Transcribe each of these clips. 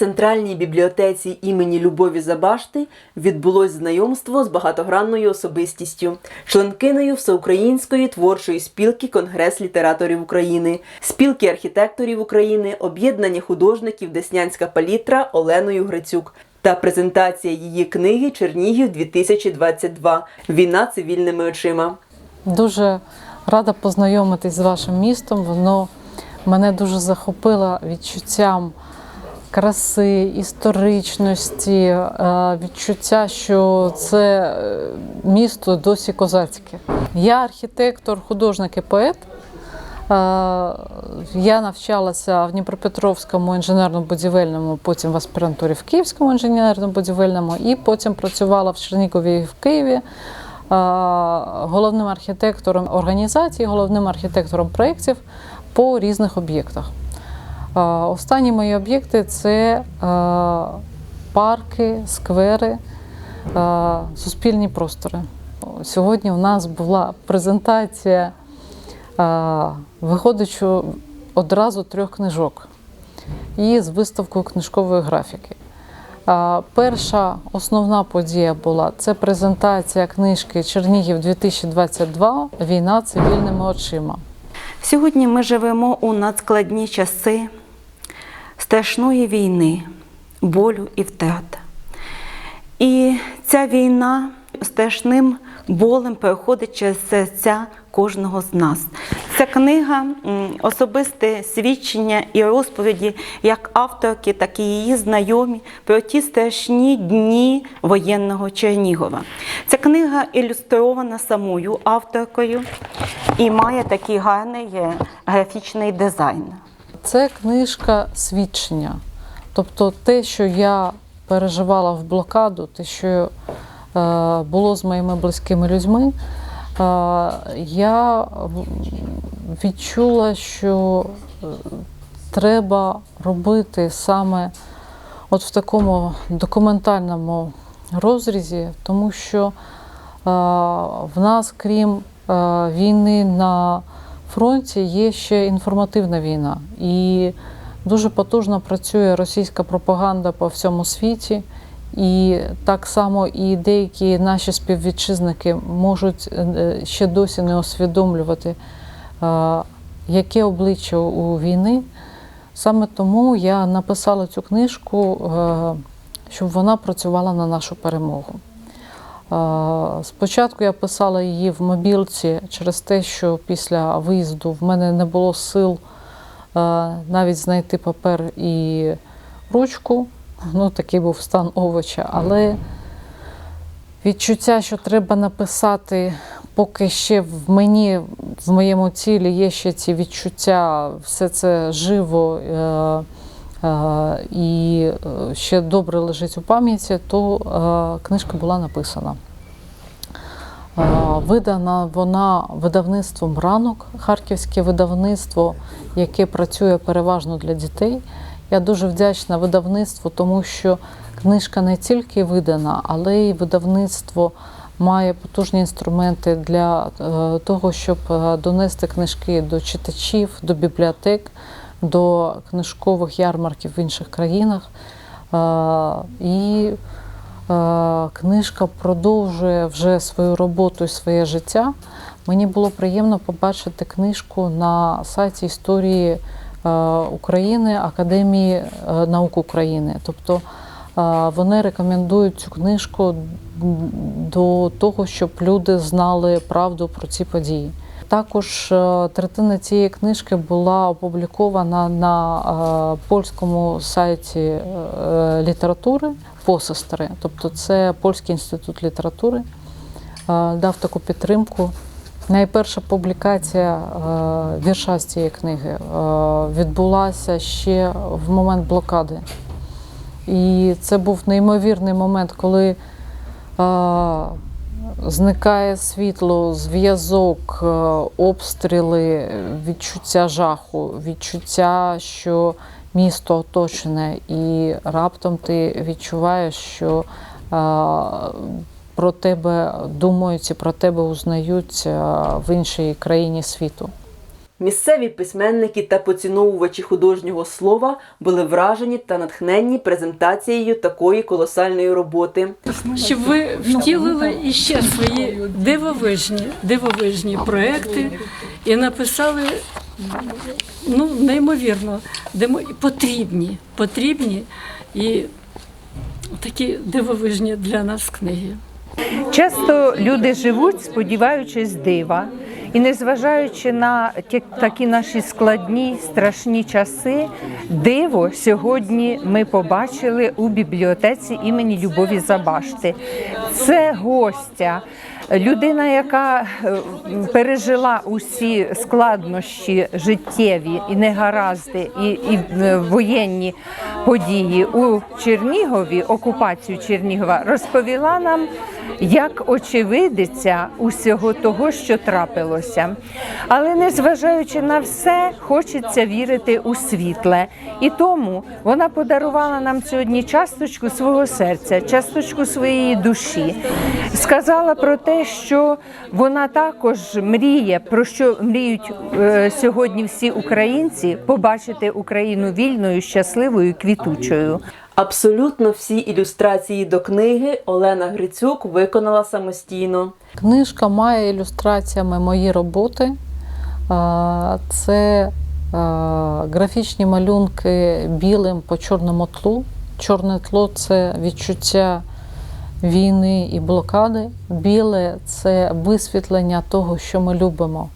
Центральній бібліотеці імені Любові Забашти відбулось знайомство з багатогранною особистістю, членкиною Всеукраїнської творчої спілки Конгрес літераторів України, спілки архітекторів України, об'єднання художників Деснянська палітра Оленою Грицюк та презентація її книги Чернігів 2022 Війна цивільними очима. Дуже рада познайомитись з вашим містом. Воно мене дуже захопило відчуттям краси, історичності, е, відчуття, що це е, місто досі козацьке. Я архітектор, художник і поет. Е, Я навчалася в Дніпропетровському інженерно-будівельному, потім в аспірантурі в Київському інженерно-будівельному, і потім працювала в Чернігові і в Києві головним архітектором організації, головним архітектором проєктів по різних об'єктах. Останні мої об'єкти це е, парки, сквери, е, суспільні простори. Сьогодні у нас була презентація, е, виходячи одразу трьох книжок і з виставкою книжкової графіки. Перша основна подія була це презентація книжки Чернігів 2022 Війна цивільними очима. Сьогодні ми живемо у надскладні часи страшної війни, болю і втрат. І ця війна страшним болем переходить через серця кожного з нас. Ця книга особисте свідчення і розповіді як авторки, так і її знайомі про ті страшні дні воєнного Чернігова. Ця книга ілюстрована самою авторкою і має такий гарний е, графічний дизайн. Це книжка свідчення. Тобто те, що я переживала в блокаду, те, що е, було з моїми близькими людьми, е, я відчула, що е, треба робити саме от в такому документальному розрізі, тому що в нас, крім війни на фронті, є ще інформативна війна. І дуже потужно працює російська пропаганда по всьому світі. І так само і деякі наші співвітчизники можуть е, ще досі не усвідомлювати, е, яке обличчя у війни. Саме тому я написала цю книжку, е, щоб вона працювала на нашу перемогу. Спочатку я писала її в мобілці через те, що після виїзду в мене не було сил е, навіть знайти папер і ручку. Ну, такий був стан овоча. Але відчуття, що треба написати, поки ще в мені, в моєму тілі є ще ці відчуття, все це живо е, і е, ще добре лежить у пам'яті, то е, книжка була написана. Видана вона видавництвом ранок, харківське видавництво, яке працює переважно для дітей. Я дуже вдячна видавництву, тому що книжка не тільки видана, але й видавництво має потужні інструменти для е, того, щоб донести книжки до читачів, до бібліотек, до книжкових ярмарків в інших країнах. Е, І Е, Книжка продовжує вже свою роботу і своє життя. Мені було приємно побачити книжку на сайті історії е, України Академії наук України. Тобто вони рекомендують цю книжку до того, щоб люди знали правду про ці події. Також е, третина цієї книжки була опублікована на е, польському сайті е, літератури посестри. Тобто це Польський інститут літератури дав таку підтримку. Найперша публікація вірша з цієї книги відбулася ще в момент блокади. І це був неймовірний момент, коли зникає світло, зв'язок, е, обстріли, відчуття жаху, відчуття, що місто оточене, і раптом ти відчуваєш, що е, про тебе думають і про тебе узнають е, в іншій країні світу. Місцеві письменники та поціновувачі художнього слова були вражені та натхненні презентацією такої колосальної роботи. щоб ви втілили іще свої дивовижні, дивовижні проекти і написали ну, неймовірно, потрібні, потрібні і такі дивовижні для нас книги. Часто люди живуть, сподіваючись дива, і незважаючи на ті- такі наші складні, страшні часи, диво сьогодні ми побачили у бібліотеці імені Любові Забашти. Це гостя, людина, яка е, пережила усі складнощі життєві і негаразди, і, і е, воєнні події у Чернігові, окупацію Чернігова, розповіла нам як очевидиця усього того, що трапилося. Але незважаючи на все, хочеться вірити у світле. І тому вона подарувала нам сьогодні часточку свого серця, часточку своєї душі. Сказала про те, що вона також мріє, про що мріють е, сьогодні всі українці, побачити Україну вільною, щасливою, квітучою. Абсолютно всі ілюстрації до книги Олена Грицюк виконала самостійно. Книжка має ілюстраціями мої роботи. Це графічні малюнки білим по чорному тлу. Чорне тло це відчуття війни і блокади. Біле це висвітлення того, що ми любимо.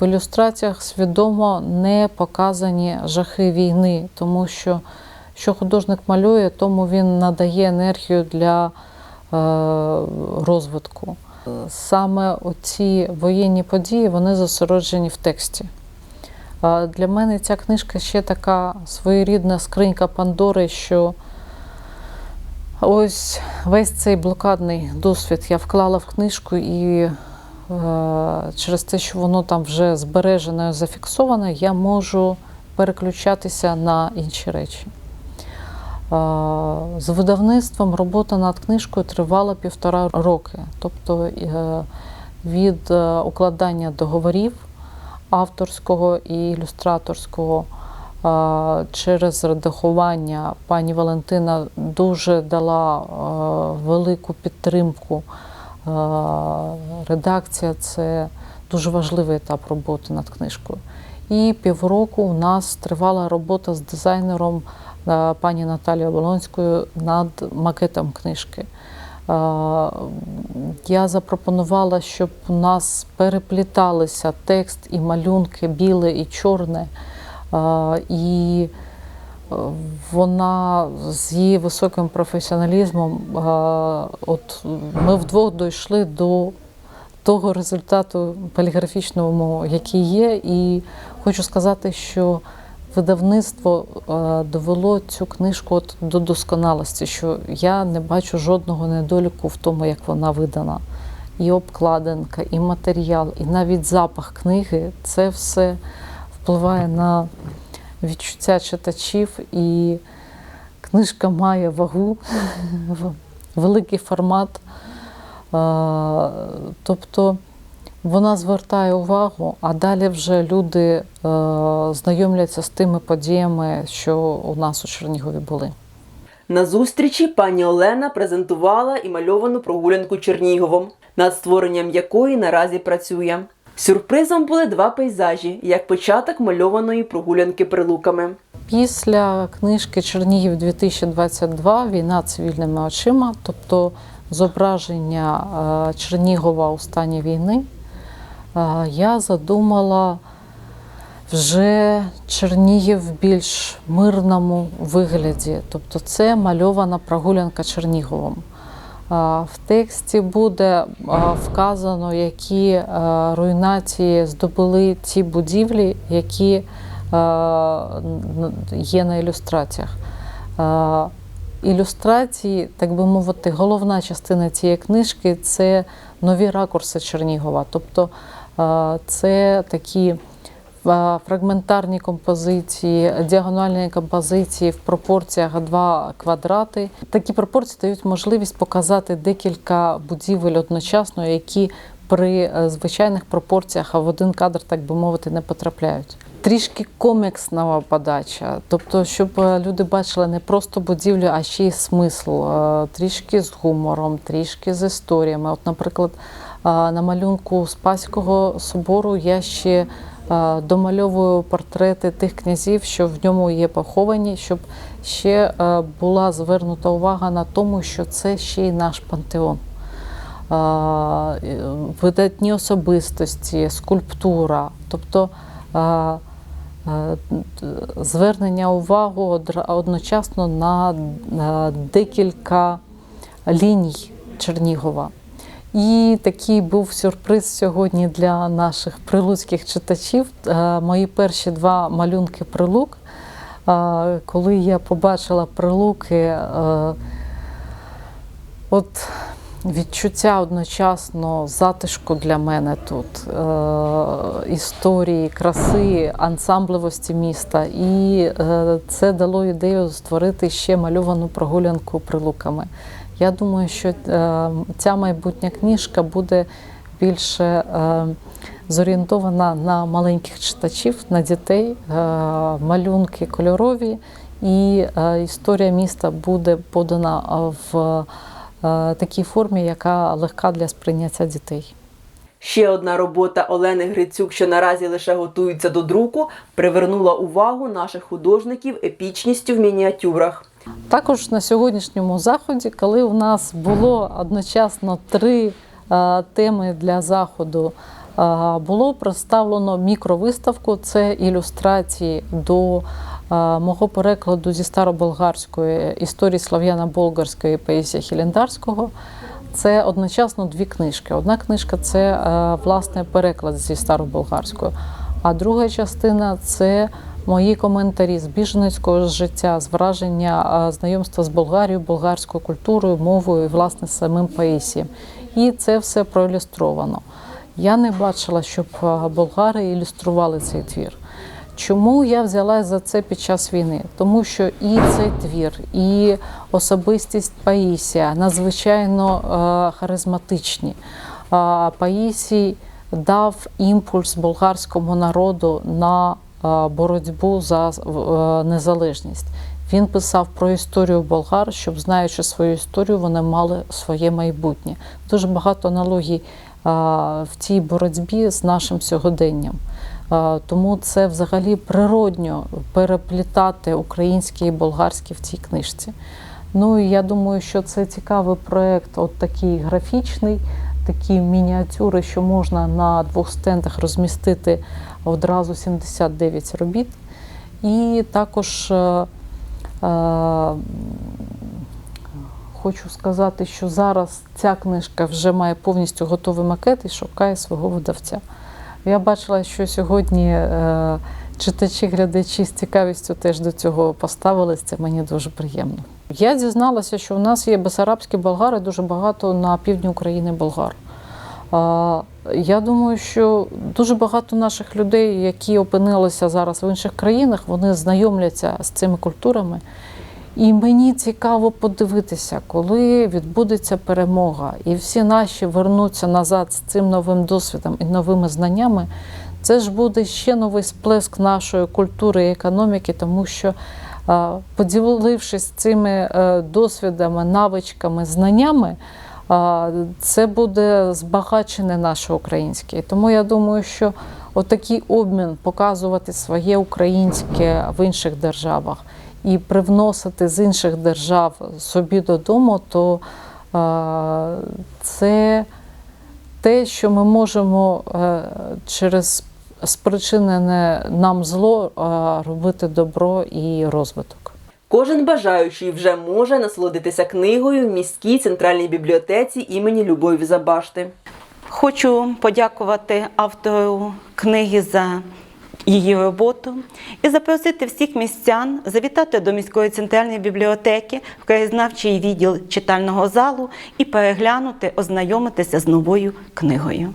В ілюстраціях свідомо не показані жахи війни, тому що що художник малює, тому він надає енергію для е, розвитку. Саме оці воєнні події вони зосереджені в тексті. Для мене ця книжка ще така своєрідна скринька Пандори, що ось весь цей блокадний досвід я вклала в книжку і е, через те, що воно там вже збережено і зафіксоване, я можу переключатися на інші речі. З видавництвом робота над книжкою тривала півтора роки. Тобто е, від е, укладання договорів авторського і ілюстраторського через редагування пані Валентина дуже дала е, велику підтримку. Редакція це дуже важливий етап роботи над книжкою. І півроку у нас тривала робота з дизайнером пані Наталією Волонською над макетом книжки. Е, Я запропонувала, щоб у нас перепліталися текст і малюнки біле і чорне. Е, І е, вона з її високим професіоналізмом, е, от ми вдвох дійшли до того результату поліграфічного, який є. І хочу сказати, що видавництво е, довело цю книжку от до досконалості, що я не бачу жодного недоліку в тому, як вона видана. І обкладинка, і матеріал, і навіть запах книги це все впливає на відчуття читачів. І книжка має вагу, великий формат. Е, Тобто вона звертає увагу, а далі вже люди е, знайомляться з тими подіями, що у нас у Чернігові були. На зустрічі пані Олена презентувала і мальовану прогулянку Черніговом, над створенням якої наразі працює. Сюрпризом були два пейзажі, як початок мальованої прогулянки прилуками. Після книжки Чернігів 2022 Війна цивільними очима, тобто зображення е, Чернігова у стані війни, я задумала вже Чернігів більш мирному вигляді. Тобто це мальована прогулянка Черніговом. В тексті буде вказано, які е, руйнації здобули ті будівлі, які е, є на ілюстраціях. Ілюстрації, так би мовити, головна частина цієї книжки це нові ракурси Чернігова. Тобто це такі фрагментарні композиції, діагональні композиції в пропорціях 2 квадрати. Такі пропорції дають можливість показати декілька будівель одночасно, які при е, звичайних пропорціях, в один кадр, так би мовити, не потрапляють. Трішки комікснова подача, тобто, щоб е, люди бачили не просто будівлю, а ще й смисл, е, трішки з гумором, трішки з історіями. От, наприклад, на малюнку Спаського собору я ще е, домальовую портрети тих князів, що в ньому є поховані, щоб ще е, була звернута увага на тому, що це ще й наш пантеон. Е, Видатні особистості, скульптура, тобто звернення увагу одночасно на декілька ліній Чернігова. І такий був сюрприз сьогодні для наших прилуцьких читачів. Е, Мої перші два малюнки прилук. Е, Коли я побачила прилуки, е, от відчуття одночасно затишку для мене тут, історії, краси, ансамблевості міста. І це дало ідею створити ще мальовану прогулянку прилуками. Я думаю, що е, ця майбутня книжка буде більше е, зорієнтована на маленьких читачів, на дітей, е, малюнки кольорові, і історія міста буде подана в такій формі, яка легка для сприйняття дітей. Ще одна робота Олени Грицюк, що наразі лише готується до друку, привернула увагу наших художників епічністю в мініатюрах. Також на сьогоднішньому заході, коли у нас було одночасно три е, теми для заходу, е, було представлено мікровиставку. Це ілюстрації до е, мого перекладу зі староболгарської історії слав'яно-болгарської поезії Хілендарського. Це одночасно дві книжки. Одна книжка це власне переклад зі староболгарської, а друга частина це мої коментарі з біженецького життя, з враження знайомства з Болгарією, болгарською культурою, мовою і власне самим Паїсієм. І це все проілюстровано. Я не бачила, щоб болгари ілюстрували цей твір. Чому я взялась за це під час війни? Тому що і цей твір, і особистість Паїсія надзвичайно харизматичні. Паїсій дав імпульс болгарському народу на боротьбу за е, незалежність. Він писав про історію болгар, щоб, знаючи свою історію, вони мали своє майбутнє. Дуже багато аналогій е, в цій боротьбі з нашим сьогоденням. Е, Тому це взагалі природньо переплітати українське і болгарське в цій книжці. Ну і я думаю, що це цікавий проєкт, от такий графічний, такі мініатюри, що можна на двох стендах розмістити одразу 79 робіт. І також е, е, хочу сказати, що зараз ця книжка вже має повністю готовий макет і шукає свого видавця. Я бачила, що сьогодні е, читачі, глядачі з цікавістю теж до цього поставились. Це мені дуже приємно. Я дізналася, що у нас є бесарабські болгари, дуже багато на півдні України болгар. Я думаю, що дуже багато наших людей, які опинилися зараз в інших країнах, вони знайомляться з цими культурами. І мені цікаво подивитися, коли відбудеться перемога, і всі наші вернуться назад з цим новим досвідом і новими знаннями. Це ж буде ще новий сплеск нашої культури і економіки, тому що поділившись цими е, досвідами, навичками, знаннями, це буде збагачене наше українське. Тому я думаю, що отакий обмін показувати своє українське в інших державах і привносити з інших держав собі додому, то це те, що ми можемо е, через спричинене нам зло робити добро і розвиток. Кожен бажаючий вже може насолодитися книгою в міській центральній бібліотеці імені Любові Забашти. Хочу подякувати автору книги за її роботу і запросити всіх містян завітати до міської центральної бібліотеки в краєзнавчий відділ читального залу і переглянути, ознайомитися з новою книгою.